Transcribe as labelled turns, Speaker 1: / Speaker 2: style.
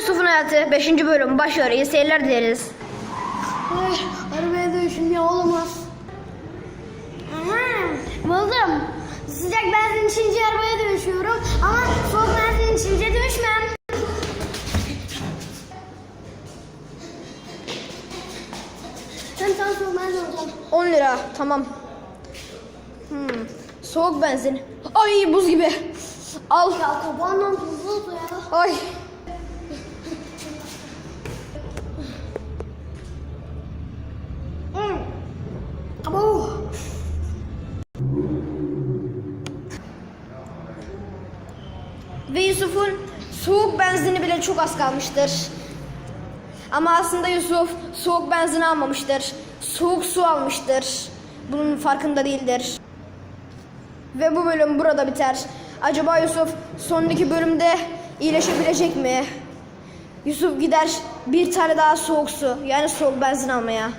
Speaker 1: Yusuf'un hayatı 5. bölüm başlıyor. İyi seyirler dileriz.
Speaker 2: Ay, arabaya dönüşüm ya olamaz. Buldum. Sıcak benzin içince arabaya dönüşüyorum ama soğuk benzin içince dönüşmem. Ben tam soğuk benzin olacağım.
Speaker 1: 10 lira tamam. Hmm. Soğuk benzin. Ay buz gibi. Al.
Speaker 2: Ya kabağından tuzlu oldu ya.
Speaker 1: Ay.
Speaker 2: Hmm. Abo.
Speaker 1: Ve Yusuf'un soğuk benzini bile çok az kalmıştır. Ama aslında Yusuf soğuk benzin almamıştır. Soğuk su almıştır. Bunun farkında değildir. Ve bu bölüm burada biter. Acaba Yusuf sonraki bölümde iyileşebilecek mi? Yusuf gider bir tane daha soğuk su yani soğuk benzin almaya.